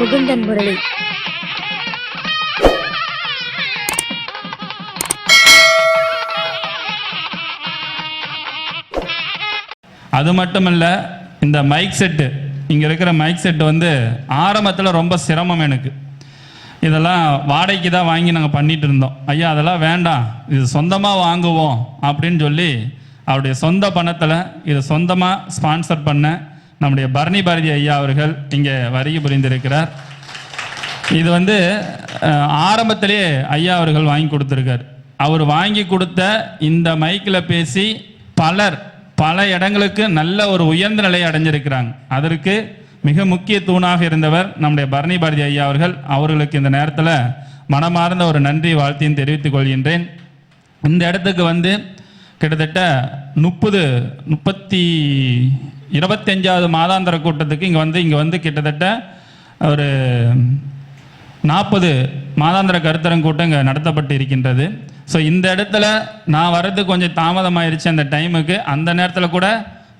முகுந்தன் முரளி. அது மட்டுமல்ல இந்த மைக் செட்டு இங்கே இருக்கிற மைக் செட்டு வந்து ஆரம்பத்தில் ரொம்ப சிரமம் எனக்கு. இதெல்லாம் வாடகைக்கு தான் வாங்கி நாங்கள் பண்ணிட்டு இருந்தோம். ஐயா அதெல்லாம் வேண்டாம். இது சொந்தமாக வாங்குவோம் அப்படின்னு சொல்லி அவருடைய சொந்த பணத்தில் இதை சொந்தமாக ஸ்பான்சர் பண்ண நம்முடைய பரணி பாரதி ஐயா அவர்கள் இங்கே வருகை புரிந்திருக்கிறார். இது வந்து ஆரம்பத்திலேயே ஐயா அவர்கள் வாங்கி கொடுத்துருக்கார். அவர் வாங்கி கொடுத்த இந்த மைக்கில் பேசி பலர் பல இடங்களுக்கு நல்ல ஒரு உயர்ந்த நிலையை அடைஞ்சிருக்கிறாங்க. அதற்கு மிக முக்கிய தூணாக இருந்தவர் நம்முடைய பரணி பாரதி ஐயா அவர்கள். அவர்களுக்கு இந்த நேரத்தில் மனமார்ந்த ஒரு நன்றி வாழ்த்தையும் தெரிவித்துக் கொள்கின்றேன். இந்த இடத்துக்கு வந்து கிட்டத்தட்ட முப்பது முப்பத்தி இருபத்தஞ்சாவது மாதாந்திர கூட்டத்துக்கு இங்கே வந்து இங்கே வந்து கிட்டத்தட்ட ஒரு நாற்பது மாதாந்திர கருத்தரங்க கூட்டம் இங்கே நடத்தப்பட்டு இருக்கின்றது ஸோ இந்த இடத்துல நான் வர்றது கொஞ்சம் தாமதமாயிருச்சு அந்த டைமுக்கு. அந்த நேரத்தில் கூட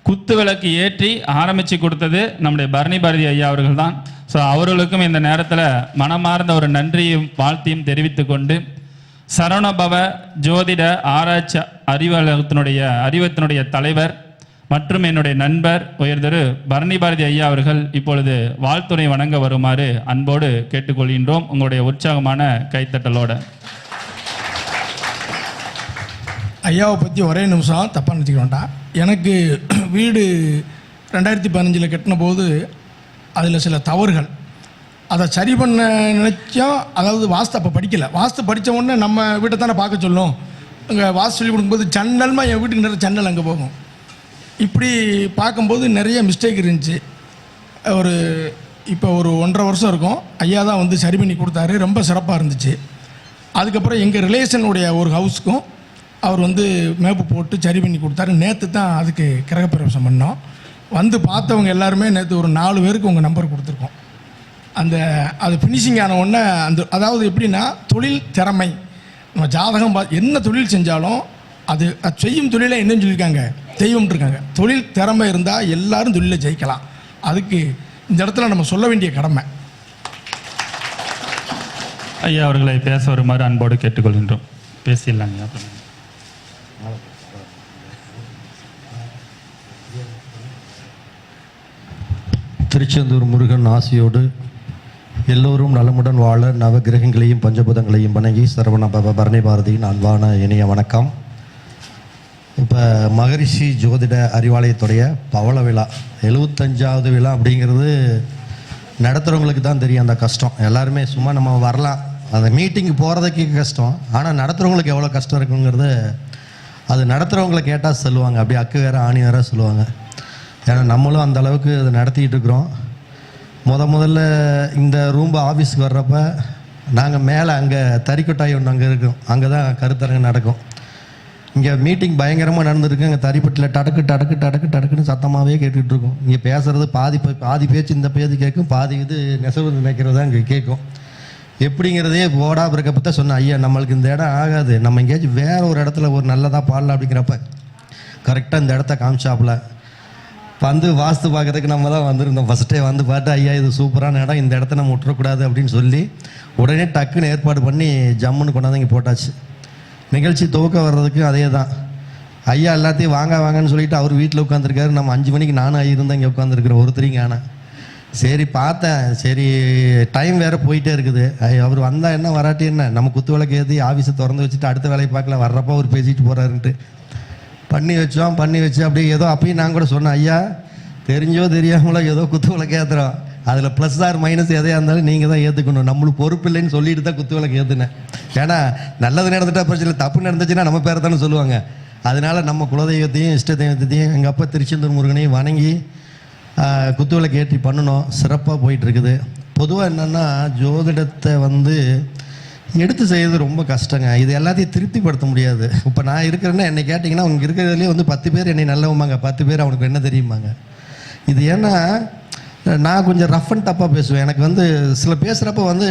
குத்து விளக்கு ஏற்றி ஆரம்பித்து கொடுத்தது நம்முடைய பரணி பாரதி ஐயா அவர்கள் தான் ஸோ அவர்களுக்கும் இந்த நேரத்தில் மனமார்ந்த ஒரு நன்றியும் வாழ்த்தையும் தெரிவித்து கொண்டு சரவணபவ ஜோதிட ஆராய்ச்சி அறிவலகத்தினுடைய அறிவத்தினுடைய தலைவர் மற்றும் என்னுடைய நண்பர் உயர்திரு பரணி பாரதி ஐயா அவர்கள் இப்பொழுது வாழ்த்துறை வணங்க வருமாறு அன்போடு கேட்டுக்கொள்கின்றோம் உங்களுடைய உற்சாகமான கைத்தட்டலோட. ஐயாவை பற்றி ஒரே நிமிஷம் தப்பாக நினச்சிக்க எனக்கு வீடு ரெண்டாயிரத்தி பதினஞ்சில் கட்டின போது அதில் சில தவறுகள். அதை சரி பண்ண நினச்சோம் அதாவது வாஸ்து அப்போ படிக்கலை. வாஸ்து படித்த உடனே நம்ம வீட்டை தானே பார்க்க சொல்லும். அங்கே வாஸ்து சொல்லி கொடுக்கும்போது ஜன்னல்மா என் வீட்டுக்கு நிறைய ஜன்னல் அங்கே போகும். இப்படி பார்க்கும்போது நிறைய மிஸ்டேக் இருந்துச்சு. ஒரு இப்போ ஒரு ஒன்றரை வருஷம் இருக்கும். ஐயா தான் வந்து சரி பண்ணி கொடுத்தாரு. ரொம்ப சிறப்பாக இருந்துச்சு. அதுக்கப்புறம் எங்கள் ரிலேஷனுடைய ஒரு ஹவுஸ்க்கும் அவர் வந்து மேப்பு போட்டு சரி பண்ணி கொடுத்தாரு. நேற்று தான் அதுக்கு கிரகப்பிரவேசம் பண்ணோம். வந்து பார்த்தவங்க எல்லாருமே நேற்று ஒரு நாலு பேருக்கு உங்கள் நம்பர் கொடுத்துருக்கோம். அந்த அது ஃபினிஷிங் ஆன உடனே அந்த அதாவது எப்படின்னா தொழில் திறமை. நம்ம ஜாதகம் பா என்ன தொழில் செஞ்சாலும் அது அது செய்யும் தொழிலை என்னன்னு சொல்லியிருக்காங்க. தெய்வம் இருக்காங்க தொழில் திறமை இருந்தால் எல்லாரும் தொழிலை ஜெயிக்கலாம். அதுக்கு இந்த இடத்துல நம்ம சொல்ல வேண்டிய கடமை. ஐயா அவர்களை பேச வருமாறு அன்போடு கேட்டுக்கொள்கின்றோம். பேசிடலாங்க அப்புறம் திருச்செந்தூர் முருகன் ஆசியோடு எல்லோரும் நலமுடன் வாழ நவகிரகங்களையும் பஞ்சபூதங்களையும் வணங்கி சரவண பரணி பாரதியின் அன்பான இனிய வணக்கம். இப்போ மகரிஷி ஜோதிட அறிவாலயத்துடைய பவள விழா எழுபத்தஞ்சாவது விழா அப்படிங்கிறது நடத்துகிறவங்களுக்கு தான் தெரியும் அந்த கஷ்டம். எல்லாருமே சும்மா நம்ம வரலாம். அந்த மீட்டிங் போகிறதுக்கு கஷ்டம். ஆனால் நடத்துகிறவங்களுக்கு எவ்வளோ கஷ்டம் இருக்குங்கிறது அது நடத்துகிறவங்களை கேட்டால் சொல்லுவாங்க. அப்படியே அக்கு வேற ஆணி வேற சொல்லுவாங்க. ஏன்னா நம்மளும் அந்த அளவுக்கு அதை நடத்திக்கிட்டு இருக்கிறோம். முத முதல்ல இந்த ரூம் ஆஃபீஸ்க்கு வர்றப்ப நாங்கள் மேலே அங்கே தறிக்கொட்டாய் ஒன்று அங்கே இருக்கும். அங்கே தான் கருத்தரங்கு நடக்கும். இங்கே மீட்டிங் பயங்கரமாக நடந்திருக்கு. அங்கே தறிப்பட்டில் டடக்கு டடக்கு டடக்கு டடக்குன்னு சத்தமாகவே கேட்டுக்கிட்டு இருக்கோம். இங்கே பேசுகிறது பாதி பே- பாதி பேச்சு இந்த பேச்சு கேட்கும் பாதி இது நெசவு நினைக்கிறது தான் இங்கே கேட்கும். எப்படிங்கிறதே போடா இருக்கப்ப தான் சொன்னேன் ஐயா நம்மளுக்கு இந்த இடம் ஆகாது. நம்ம எங்கேயாச்சும் வேற ஒரு இடத்துல ஒரு நல்லதாக பாடலாம் அப்படிங்கிறப்ப கரெக்டாக இந்த இடத்த காமிச்சாப்புல. வந்து வாஸ்து பார்க்கறதுக்கு நம்ம தான் வந்திருந்தோம். ஃபஸ்ட்டே வந்து பார்த்து ஐயா இது சூப்பரான இடம். இந்த இடத்த நம்ம விட்டுறக்கூடாது அப்படின்னு சொல்லி உடனே டக்குன்னு ஏற்பாடு பண்ணி ஜம்முன்னு கொண்டாந்து இங்கே போட்டாச்சு. நிகழ்ச்சி துவக்க வர்றதுக்கு அதே தான் ஐயா எல்லாத்தையும் வாங்க வாங்கன்னு சொல்லிட்டு அவர் வீட்டில் உட்காந்துருக்காரு நம்ம அஞ்சு மணிக்கு நானும் ஐயா இருந்தால் இங்கே உட்காந்துருக்குறோம் ஒருத்தரையும் காணேன் சரி பார்த்தேன். சரி டைம் வேறு போயிட்டே இருக்குது. அவர் வந்தால் என்ன வராட்டி என்ன? நம்ம குத்து விளக்கு ஏற்றி ஆஃபீஸை திறந்து வச்சுட்டு அடுத்த வேலையை பார்க்கல வர்றப்போ அவர் பேசிட்டு போகிறாருன்ட்டு பண்ணி வச்சோம் பண்ணி வச்சு அப்படியே ஏதோ அப்பயும் நான் கூட சொன்னேன் ஐயா தெரிஞ்சோ தெரியாமலோ ஏதோ குத்து விளக்கு ஏற்றுறோம் அதில் ப்ளஸ் ஆர் மைனஸ் எதையாக இருந்தாலும் நீங்கள் தான் ஏற்றுக்கணும் நம்மளுக்கு பொறுப்பு இல்லைன்னு சொல்லிட்டு தான் குத்து விளக்கு ஏற்றுனேன் ஏன்னா நல்லது நடந்துட்டா பிரச்சனை இல்லை, தப்பு நடந்துச்சுன்னா நம்ம பேரை தானே சொல்லுவாங்க. அதனால் நம்ம குலதெய்வத்தையும் இஷ்ட தெய்வத்தையும் எங்கள் அப்பா திருச்செந்தூர் முருகனையும் வணங்கி குத்து விளக்கு ஏற்றி பண்ணணும் சிறப்பாக போயிட்டுருக்குது. பொதுவாக என்னென்னா ஜோதிடத்தை வந்து எடுத்து செய்யறது ரொம்ப கஷ்டங்க. இது எல்லாத்தையும் திருப்திப்படுத்த முடியாது. இப்போ நான் இருக்கிறேன்னா என்னை கேட்டிங்கன்னா அவங்க இருக்கிறதுலேயே வந்து பத்து பேர் என்னை நல்லவமாங்க பத்து பேர் அவனுக்கு என்ன தெரியுமாங்க இது ஏன்னா நான் கொஞ்சம் ரஃப் அண்ட் டப்பாக பேசுவேன். எனக்கு வந்து சில பேசுகிறப்ப வந்து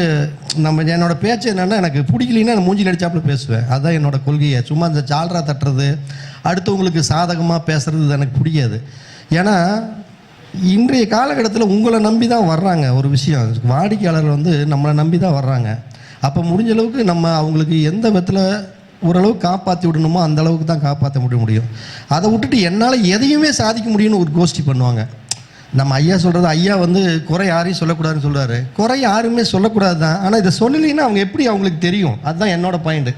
நம்ம என்னோட பேச்சு என்னென்னா எனக்கு பிடிக்கலன்னா நான் மூஞ்சில் அடித்தாப்புல பேசுவேன். அதுதான் என்னோடய கொள்கையை. சும்மா இந்த சால்ரா தட்டுறது அடுத்தவங்களுக்கு சாதகமாக பேசுறது எனக்கு பிடிக்காது. ஏன்னா இன்றைய காலகட்டத்தில் உங்களை நம்பி தான் வர்றாங்க ஒரு விஷயம். வாடிக்கையாளர் வந்து நம்மளை நம்பி தான் வர்றாங்க. அப்போ முடிஞ்ச அளவுக்கு நம்ம அவங்களுக்கு எந்த விதத்தில் ஓரளவு காப்பாற்றி விடணுமோ அந்த அளவுக்கு தான் காப்பாற்ற முடிய முடியும். அதை விட்டுட்டு என்னால் எதையுமே சாதிக்க முடியும்னு ஒரு கோஷ்டி பண்ணுவாங்க. நம்ம ஐயா சொல்கிறது ஐயா வந்து குறை யாரையும் சொல்லக்கூடாதுன்னு சொல்கிறாரு குறை யாருமே சொல்லக்கூடாது தான் ஆனால் இதை சொல்லலைன்னா அவங்க எப்படி அவங்களுக்கு தெரியும்? அதுதான் என்னோட பாயிண்ட்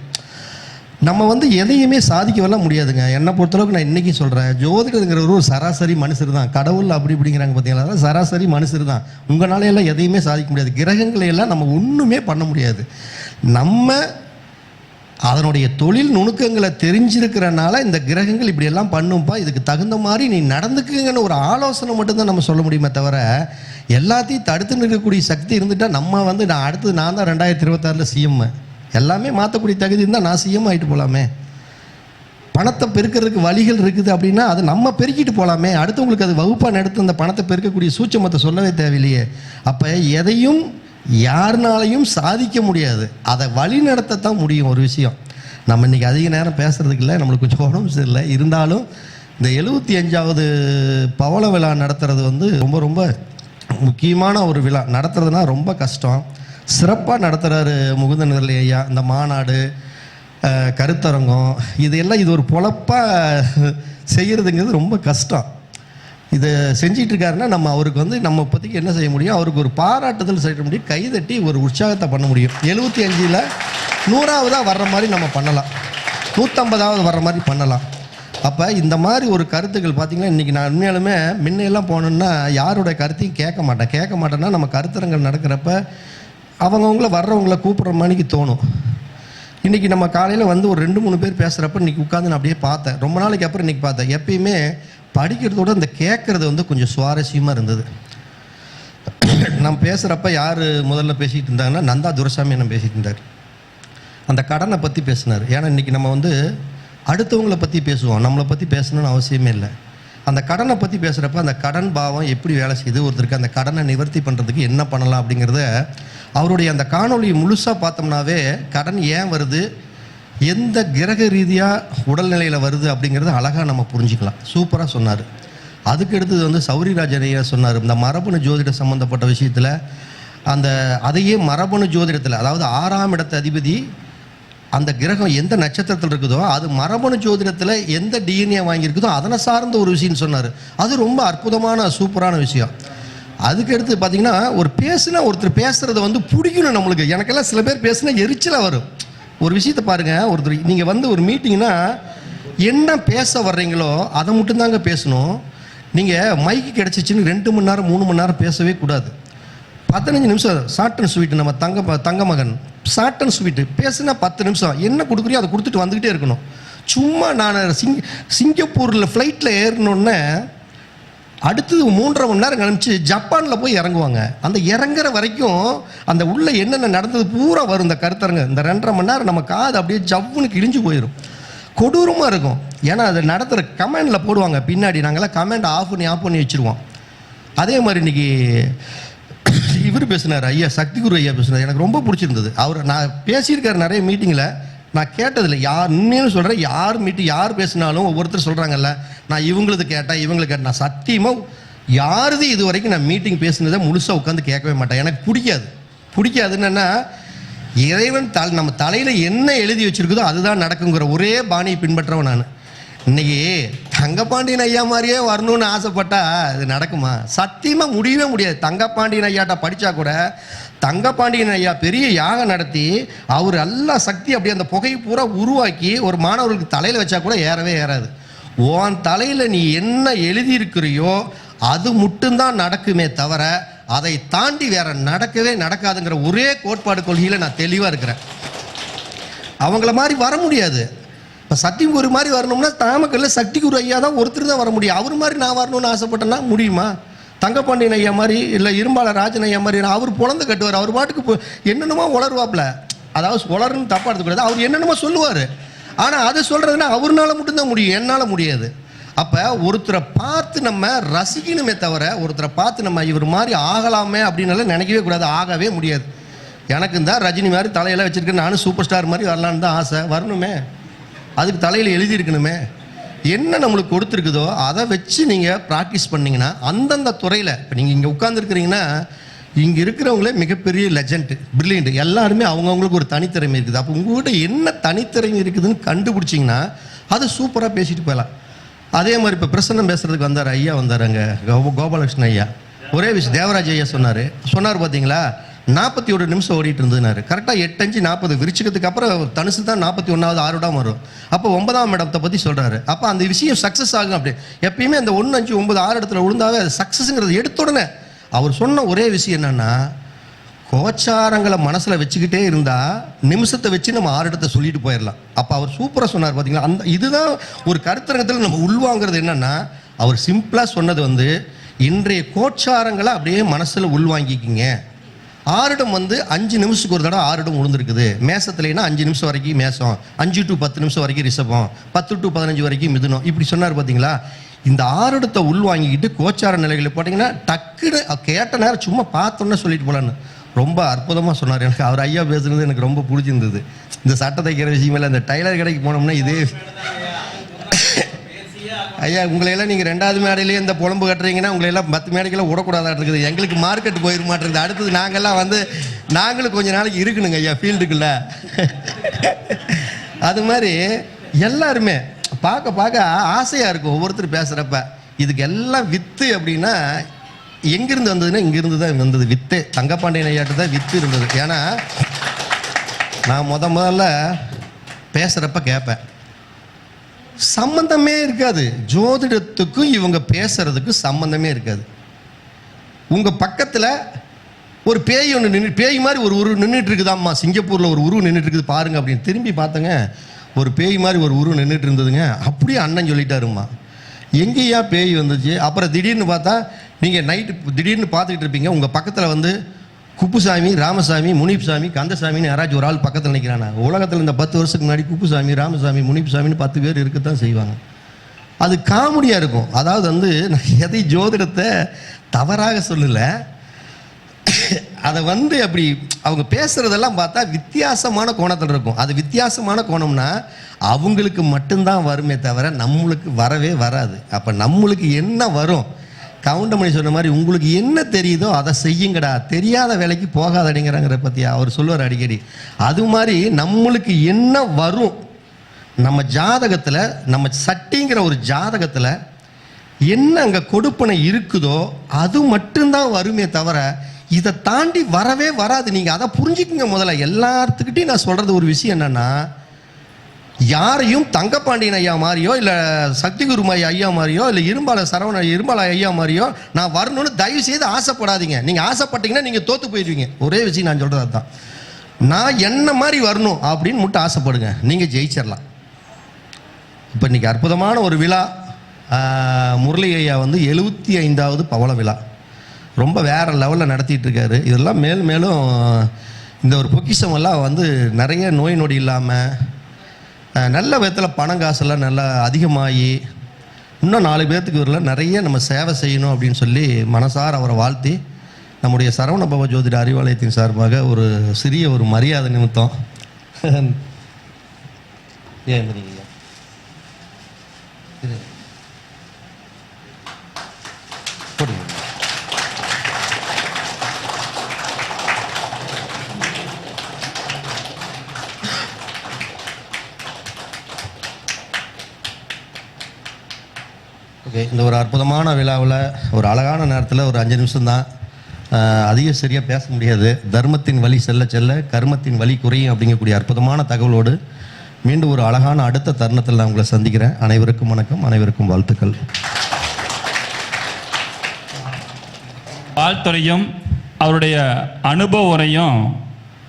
நம்ம வந்து எதையுமே சாதிக்க வரலாம் முடியாதுங்க. என்னை பொறுத்தளவுக்கு நான் இன்றைக்கி சொல்கிறேன் ஜோதிடங்கிற ஒரு சராசரி மனுஷர் தான். கடவுள் அப்படி இப்படிங்கிறாங்க பார்த்தீங்களா அதான் சராசரி மனுஷர் தான். உங்களால எல்லாம் எதையுமே சாதிக்க முடியாது. கிரகங்களை எல்லாம் நம்ம ஒன்றுமே பண்ண முடியாது. நம்ம அதனுடைய தொழில் நுணுக்கங்களை தெரிஞ்சிருக்கிறனால இந்த கிரகங்கள் இப்படியெல்லாம் பண்ணும்பா இதுக்கு தகுந்த மாதிரி நீ நடந்துக்குங்கன்னு ஒரு ஆலோசனை மட்டும்தான் நம்ம சொல்ல முடியுமே தவிர எல்லாத்தையும் தடுத்து நிற்கக்கூடிய சக்தி இருந்துட்டால் நம்ம வந்து நான் அடுத்து நான் தான் ரெண்டாயிரத்தி இருபத்தாறில் சிஎம் எல்லாமே மாற்றக்கூடிய தகுதி இருந்தால் நான் சிஎம் ஆகிட்டு போகலாமே பணத்தை பெருக்கிறதுக்கு வழிகள் இருக்குது அப்படின்னா அது நம்ம பெருக்கிட்டு போகலாமே அடுத்தவங்களுக்கு அது வகுப்பாக நடத்து அந்த பணத்தை பெருக்கக்கூடிய சூட்சமத்தை சொல்லவே தேவையில்லையே. அப்போ எதையும் யாருனாலையும் சாதிக்க முடியாது. அதை வழி நடத்தத்தான் முடியும் ஒரு விஷயம். நம்ம இன்றைக்கி அதிக நேரம் பேசுறதுக்கு இல்லை நம்மளுக்கு கொஞ்சம் உடம்பு சரியில்லை. இருந்தாலும் இந்த எழுபத்தி அஞ்சாவது பவள விழா நடத்துறது வந்து ரொம்ப ரொம்ப முக்கியமான ஒரு விழா. நடத்துறதுனா ரொம்ப கஷ்டம். சிறப்பாக நடத்துகிறாரு முகுந்தநல்லி ஐயா. இந்த மாநாடு கருத்தரங்கம் இதெல்லாம் இது ஒரு பொழப்பாக செய்கிறதுங்கிறது ரொம்ப கஷ்டம். இதை செஞ்சிட்டு இருக்காருன்னா நம்ம அவருக்கு வந்து நம்ம இப்போதைக்கு என்ன செய்ய முடியும்? அவருக்கு ஒரு பாராட்டுதல் செய்ய முடியும். கைதட்டி ஒரு உற்சாகத்தை பண்ண முடியும். எழுபத்தி அஞ்சில் நூறாவதாக வர்ற மாதிரி நம்ம பண்ணலாம். நூற்றம்பதாவது வர்ற மாதிரி பண்ணலாம். அப்போ இந்த மாதிரி ஒரு கருத்துக்கள் பார்த்தீங்கன்னா இன்றைக்கி நான் உண்மையாலுமே முன்னையெல்லாம் போனோன்னா யாரோட கருத்தையும் கேட்க மாட்டேன். கேட்க மாட்டேன்னா நம்ம கருத்தரங்கள் நடக்கிறப்ப அவங்கவுங்கள வர்றவங்கள கூப்பிட்ற மணிக்கு தோணும். இன்றைக்கி நம்ம காலையில் வந்து ஒரு ரெண்டு மூணு பேர் பேசுகிறப்ப இன்றைக்கி உட்காந்து நான் அப்படியே பார்த்தேன். ரொம்ப நாளைக்கு அப்புறம் இன்றைக்கி பார்த்தேன். எப்பயுமே படிக்கிறதோட இந்த கேட்குறது வந்து கொஞ்சம் சுவாரஸ்யமாக இருந்தது. நான் பேசுகிறப்ப யார் முதல்ல பேசிகிட்டு இருந்தாங்கன்னா நந்தா துரசாமி என்ன பேசிகிட்டு இருந்தார். அந்த கடனை பற்றி பேசினார். ஏன்னா இன்றைக்கி நம்ம வந்து அடுத்தவங்களை பற்றி பேசுவோம். நம்மளை பற்றி பேசணும்னு அவசியமே இல்லை. அந்த கடனை பற்றி பேசுகிறப்ப அந்த கடன் பாவம் எப்படி வேலை செய்யுது ஒருத்தருக்கு அந்த கடனை நிவர்த்தி பண்ணுறதுக்கு என்ன பண்ணலாம் அப்படிங்கிறத அவருடைய அந்த காணொலியை முழுசாக பார்த்தோம்னாவே கடன் ஏன் வருது? எந்த கிரக ரீதியாக உடல்நிலையில் வருது அப்படிங்கிறத அழகாக நம்ம புரிஞ்சுக்கலாம். சூப்பராக சொன்னார். அதுக்கு அடுத்தது வந்து சௌரி ஐயா சொன்னார். இந்த மரபணு ஜோதிட சம்மந்தப்பட்ட விஷயத்தில் அந்த அதையே மரபணு ஜோதிடத்தில் அதாவது ஆறாம் இடத்த அதிபதி அந்த கிரகம் எந்த நட்சத்திரத்தில் இருக்குதோ அது மரபணு ஜோதிடத்தில் எந்த டிஎன்ஏ வாங்கியிருக்குதோ அதனை சார்ந்த ஒரு விஷயம்னு சொன்னார். அது ரொம்ப அற்புதமான சூப்பரான விஷயம். அதுக்கு அடுத்து பார்த்தீங்கன்னா ஒரு பேசுனா ஒருத்தர் பேசுகிறத வந்து பிடிக்கணும் நம்மளுக்கு. எனக்கெல்லாம் சில பேர் பேசுனா எரிச்சலாக வரும். ஒரு விஷயத்தை பாருங்கள் ஒருத்தர் நீங்கள் வந்து ஒரு மீட்டிங்னா என்ன பேச வர்றீங்களோ அதை மட்டும்தாங்க பேசணும். நீங்கள் மைக்கு கிடச்சிச்சின்னு ரெண்டு மணி நேரம் மூணு மணி நேரம் பேசவே கூடாது. பதினஞ்சு நிமிஷம் ஷார்ட் அண்ட் ஸ்வீட் நம்ம தங்க தங்க மகன். ஷார்ட் அண்ட் ஸ்வீட் பேசுனா பத்து நிமிஷம். என்ன கொடுக்குறியோ அதை கொடுத்துட்டு வந்துக்கிட்டே இருக்கணும். சும்மா நான் சிங் சிங்கப்பூரில் ஃப்ளைட்டில் ஏறினோன்னே அடுத்தது மூன்றரை மணி நேரம் கழிச்சு ஜப்பானில் போய் இறங்குவாங்க. அந்த இறங்குற வரைக்கும் அந்த உள்ளே என்னென்ன நடந்தது பூரா வரும். இந்த கருத்தரங்க இந்த ரெண்டரை மணி நேரம் நம்ம காது அப்படியே ஜவ்வுன்னு கிழிஞ்சு போயிடும் கொடூரமாக இருக்கும். ஏன்னா அதை நடத்துகிற கமெண்டில் போடுவாங்க. பின்னாடி நாங்கள்லாம் கமெண்ட் ஆஃப் பண்ணி ஆஃப் பண்ணி வச்சுருவோம். அதே மாதிரி இன்னைக்கு இவர் பேசினார் ஐயா சக்தி குரு ஐயா பேசினார். எனக்கு ரொம்ப பிடிச்சிருந்தது. அவர் நான் பேசியிருக்காரு நிறைய மீட்டிங்கில் நான் கேட்டதில்ல. யார் உண்மையிலும் சொல்கிறேன் யார் மீட்டிங் யார் பேசினாலும் ஒவ்வொருத்தர் சொல்கிறாங்கல்ல நான் இவங்களது கேட்டேன் இவங்களுக்கு கேட்டேன். நான் சத்தியமாக யாருது இது வரைக்கும் நான் மீட்டிங் பேசுனதை முழுசாக உட்காந்து கேட்கவே மாட்டேன். எனக்கு பிடிக்காது. பிடிக்காதுன்னு இறைவன் தல் நம்ம தலையில் என்ன எழுதி வச்சுருக்குதோ அதுதான் நடக்குங்கிற ஒரே பாணியை பின்பற்றவன் நான். இன்னைக்கு தங்கப்பாண்டியன் ஐயா மாதிரியே வரணும்னு ஆசைப்பட்டா அது நடக்குமா? சத்தியமாக முடியவே முடியாது. தங்கப்பாண்டியன் ஐயாட்ட படித்தா கூட தங்கப்பாண்டியன் ஐயா பெரிய யாகம் நடத்தி அவர் எல்லா சக்தி அப்படியே அந்த புகையை பூரா உருவாக்கி ஒரு மாணவர்களுக்கு தலையில் வச்சா கூட ஏறவே ஏறாது. உன் தலையில் நீ என்ன எழுதியிருக்கிறியோ அது மட்டும்தான் நடக்குமே தவிர அதை தாண்டி வேற நடக்கவே நடக்காதுங்கிற ஒரே கோட்பாடு கொள்கையில் நான் தெளிவாக இருக்கிறேன். அவங்கள மாதிரி வர முடியாது. இப்போ சத்தியகுரு மாதிரி வரணும்னா நாமக்கல்ல சக்தி குரு ஐயா தான் ஒருத்தர் தான் வர முடியும். அவர் மாதிரி நான் வரணும்னு ஆசைப்பட்டேன்னா முடியுமா? தங்கப்பாண்டியன் ஐயா மாதிரி இல்லை இரும்பாளர் ராஜன் ஐயா மாதிரி அவர் புலந்து கட்டுவார். அவர் பாட்டுக்கு என்னென்னமோ உளருவாப்புல அதாவது உளருன்னு தப்பாக எடுத்துக்கூடாது. அவர் என்னென்னமோ சொல்லுவார். ஆனால் அது சொல்கிறதுனா அவர்னால மட்டும்தான் முடியும் என்னால் முடியாது. அப்போ ஒருத்தரை பார்த்து நம்ம ரசிக்கணுமே தவிர ஒருத்தரை பார்த்து நம்ம இவர் மாதிரி ஆகலாமே அப்படின்னால நினைக்கவே கூடாது ஆகவே முடியாது. எனக்கு தான் ரஜினி மாதிரி தலையெல்லாம் வச்சுருக்கேன் நானும் சூப்பர் ஸ்டார் மாதிரி வரலான்னு தான் ஆசை. வரணுமே. அதுக்கு தலையில் எழுதியிருக்கணுமே. என்ன நம்மளுக்கு கொடுத்துருக்குதோ அதை வச்சு நீங்கள் ப்ராக்டிஸ் பண்ணிங்கன்னா அந்தந்த துறையில் இப்போ நீங்கள் இங்கே உட்காந்துருக்கிறீங்கன்னா இங்கே இருக்கிறவங்களே மிகப்பெரிய லெஜண்ட் பிரில்லியண்ட் எல்லாருமே அவங்கவுங்களுக்கு ஒரு தனித்திறமை இருக்குது. அப்போ உங்கள்கிட்ட என்ன தனித்திறமை இருக்குதுன்னு கண்டுபிடிச்சிங்கன்னா அது சூப்பராக பேசிட்டு போகலாம் அதே மாதிரி இப்போ பிரசன்னம் பேசுகிறதுக்கு வந்தார் ஐயா வந்தார் அங்கே கோ கோபாலகிருஷ்ணன் ஐயா. ஒரே விஷயம் தேவராஜ் ஐயா சொன்னார். சொன்னார் பார்த்தீங்களா நாற்பத்தி ஒரு நிமிஷம் ஓடிட்டு இருந்ததுனாரு. கரெக்டாக எட்டஞ்சு நாற்பது விரிச்சுக்கிறதுக்கு அப்புறம் தனுசு தான் நாற்பத்தி ஒன்றாவது ஆறுடாம் வரும். அப்போ ஒன்பதாம் இடத்தை பற்றி சொல்கிறாரு அப்போ அந்த விஷயம் சக்ஸஸ் ஆகும் அப்படி. எப்பயுமே அந்த ஒன்று அஞ்சு ஒன்பது ஆறு இடத்துல விழுந்தாவே அது சக்ஸஸ்ங்கிறது எடுத்த உடனே அவர் சொன்ன ஒரே விஷயம் என்னன்னா கோச்சாரங்களை மனசில் வச்சுக்கிட்டே இருந்தால் நிமிஷத்தை வச்சு நம்ம ஆறு இடத்த சொல்லிட்டு போயிடலாம் அப்போ அவர் சூப்பராக சொன்னார் பார்த்தீங்களா அந்த இதுதான் ஒரு கருத்தரங்கத்தில் நம்ம உள்வாங்கிறது என்னென்னா அவர் சிம்பிளாக சொன்னது வந்து இன்றைய கோச்சாரங்களை அப்படியே மனசில் உள்வாங்கிக்கிங்க. ஆறிடம் வந்து அஞ்சு நிமிஷத்துக்கு ஒரு தடவை ஆறிடம் விழுந்திருக்குது மேசத்துலனா அஞ்சு நிமிஷம் வரைக்கும் மேசம். அஞ்சு டு பத்து நிமிஷம் வரைக்கும் ரிஷபம். பத்து டு பதினஞ்சு வரைக்கும் மிதுனம். இப்படி சொன்னார் பார்த்தீங்களா இந்த ஆறிடத்தை உள்வாங்கிக்கிட்டு கோச்சார நிலைகளை போட்டிங்கன்னா டக்குன்னு கேட்ட நேரம் சும்மா பார்த்தோன்னே சொல்லிட்டு போலான்னு. ரொம்ப அற்புதமாக சொன்னார். எனக்கு அவர் ஐயா பேசுனது எனக்கு ரொம்ப பிடிச்சிருந்தது இந்த சட்டை தைக்கிற விஷயமில்ல இந்த டைலர் கடைக்கு போனோம்னா இதே ஐயா உங்களையெல்லாம் நீங்கள் ரெண்டாவது மேடையிலேயே இந்த புலம்பு கட்டுறீங்கன்னா உங்களையெல்லாம் பத்து மேடைக்கெல்லாம் விடக்கூடாதா இருக்குது. எங்களுக்கு மார்க்கெட் போயிட மாட்டேங்குது அடுத்தது நாங்கள்லாம் வந்து நாங்களும் கொஞ்ச நாளைக்கு இருக்கணுங்க ஐயா ஃபீல்டுக்குள்ள அது மாதிரி எல்லாருமே பார்க்க பார்க்க ஆசையாக இருக்கும் ஒவ்வொருத்தர் பேசுகிறப்ப இதுக்கு எல்லாம் வித்து அப்படின்னா எங்கிருந்து வந்ததுன்னா இங்கிருந்து தான் வந்தது வித்து. தங்கப்பாண்டியன் ஐயாட்டு தான் வித்து இருந்தது. ஏன்னா நான் முத முதல்ல பேசுகிறப்ப கேட்பேன். சம்பந்தமே இருக்காது. ஜோதிடத்துக்கும் இவங்க பேசுறதுக்கு சம்பந்தமே இருக்காது. உங்கள் பக்கத்தில் ஒரு பேய் ஒன்று நின்று பேய் மாதிரி ஒரு உருவம் நின்றுட்டு இருக்குதாம்மா சிங்கப்பூரில் ஒரு உருவம் நின்றுட்டு இருக்குது பாருங்க அப்படின்னு திரும்பி பார்த்தங்க. ஒரு பேய் மாதிரி ஒரு உருவம் நின்றுட்டு இருந்ததுங்க அப்படியே அண்ணன் சொல்லிட்டாருமா எங்கேயா பேய் வந்துச்சு? அப்புறம் திடீர்னு பார்த்தா நீங்கள் நைட்டு திடீர்னு பார்த்துக்கிட்டு இருப்பீங்க. உங்கள் பக்கத்தில் வந்து குப்புசாமி ராமசாமி முனிப்சாமி கந்தசாமின்னு யாராச்சும் ஒரு ஆள் பக்கத்தில் நிற்கிறானா உலகத்தில் இந்த பத்து வருஷத்துக்கு முன்னாடி குப்புசாமி ராமசாமி முனிப்சாமின்னு பத்து பேர் இருக்கத்தான் செய்வாங்க. அது காமெடியாக இருக்கும். அதாவது வந்து நான் எதை ஜோதிடத்தை தவறாக சொல்லலை. அதை வந்து அப்படி அவங்க பேசுகிறதெல்லாம் பார்த்தா வித்தியாசமான கோணத்தில் இருக்கும். அது வித்தியாசமான கோணம்னா அவங்களுக்கு மட்டும்தான் வருமே தவிர நம்மளுக்கு வரவே வராது. அப்போ நம்மளுக்கு என்ன வரும்? கவுண்டமணி சொன்ன மாதிரி உங்களுக்கு என்ன தெரியுதோ அதை செய்யுங்கடா. தெரியாத வேலைக்கு போகாதடிங்கிறாங்கிற பற்றி அவர் சொல்லுவார் அடிக்கடி. அது மாதிரி நம்மளுக்கு என்ன வரும்? நம்ம ஜாதகத்தில் நம்ம சட்டிங்கிற ஒரு ஜாதகத்தில் என்ன அங்கே கொடுப்பனை இருக்குதோ அது மட்டும்தான் வருமே தவிர இதை தாண்டி வரவே வராது. நீங்கள் அதை புரிஞ்சுக்குங்க முதல்ல. எல்லாத்துக்கிட்டையும் நான் சொல்கிறது ஒரு விஷயம் என்னென்னா யாரையும் தங்கப்பாண்டியன் ஐயா மாதிரியோ இல்லை சக்திகுருமாய் ஐயா மாதிரியோ இல்லை இரும்பால சரவண இரும்பால ஐயா மாதிரியோ நான் வரணும்னு தயவு செய்து ஆசைப்படாதீங்க. நீங்கள் ஆசைப்பட்டீங்கன்னா நீங்கள் தோற்று போயிடுவீங்க. ஒரே விஷயம் நான் சொல்கிறது அதுதான். நான் என்ன மாதிரி வரணும் அப்படின்னு மட்டும் ஆசைப்படுங்க. நீங்கள் ஜெயிச்சிடலாம் இப்போ இன்னைக்கு அற்புதமான ஒரு விழா. முரளி ஐயா வந்து எழுபத்தி ஐந்தாவது பவள விழா. ரொம்ப வேறு லெவலில் நடத்திட்டு இருக்காரு. இதெல்லாம் மேலும் மேலும் இந்த ஒரு பொக்கிஷமெல்லாம் வந்து நிறைய நோய் நொடி இல்லாமல் நல்ல விதத்தில் பணம் காசெல்லாம் நல்லா அதிகமாகி இன்னும் நாலு பேர்த்துக்கு இவரில் நிறைய நம்ம சேவை செய்யணும் அப்படின்னு சொல்லி மனசார் அவரை வாழ்த்தி நம்முடைய சரவண பவ ஜோதிட அறிவாலயத்தின் சார்பாக ஒரு சிறிய ஒரு மரியாதை நிமித்தம். ஏன் இந்த ஒரு அற்புதமான விழாவில் ஒரு அழகான நேரத்தில் ஒரு அஞ்சு நிமிஷம்தான். ஆஹ், அதிக சரியாக பேச முடியாது. தர்மத்தின் வழி செல்ல செல்ல கர்மத்தின் வழி குறையும் அப்படிங்கக்கூடிய அற்புதமான தகவலோடு மீண்டும் ஒரு அழகான அடுத்த தருணத்தில் நான் உங்களை சந்திக்கிறேன். அனைவருக்கும் வணக்கம் அனைவருக்கும் வாழ்த்துக்கள். வாழ்த்துறையும் அவருடைய அனுபவ உரையும்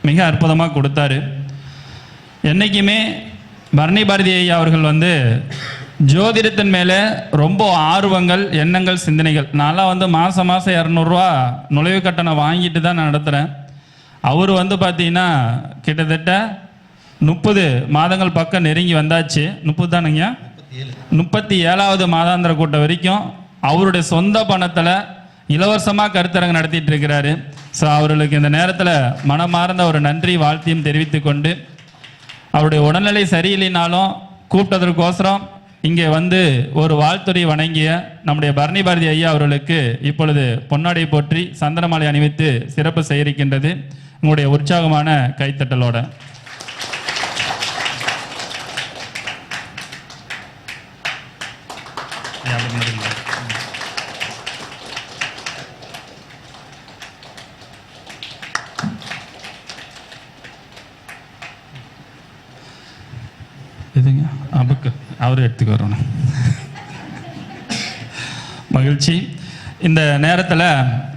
மிக அற்புதமாக கொடுத்தாரு. என்றைக்குமே பரணி பாரதி ஐயா அவர்கள் வந்து ஜோதிடத்தின் மேலே ரொம்ப ஆர்வங்கள் எண்ணங்கள் சிந்தனைகள். நான்லாம் வந்து மாதம் மாதம் இரநூறுவா நுழைவு கட்டணம் வாங்கிட்டு தான் நான் நடத்துகிறேன் அவர் வந்து பார்த்தீங்கன்னா கிட்டத்தட்ட முப்பது மாதங்கள் பக்கம் நெருங்கி வந்தாச்சு. முப்பது தானுங்க? முப்பத்தி ஏழாவது மாதாந்திர கூட்டம் வரைக்கும் அவருடைய சொந்த பணத்தில் இலவசமாக கருத்தரங்கு நடத்திட்டு இருக்கிறாரு. ஸோ அவர்களுக்கு இந்த நேரத்தில் மனமார்ந்த ஒரு நன்றி வாழ்த்தையும் தெரிவித்து கொண்டு அவருடைய உடல்நிலை சரியில்லைனாலும் கூப்பிட்டதற்கோசரம் இங்கே வந்து ஒரு வாழ்த்துறை வணங்கிய நம்முடைய பரணி பாரதி ஐயா அவர்களுக்கு இப்பொழுது பொன்னாடை போற்றி சந்தனமாலை அணிவித்து சிறப்பு செய்திருக்கின்றது. உங்களுடைய உற்சாகமான கைத்தட்டலோட ஐயா, அப்படி நடுங்க. இதுங்க அபுக்கு எடுத்துக்க வரணும். மகிழ்ச்சி. இந்த நேரத்தில்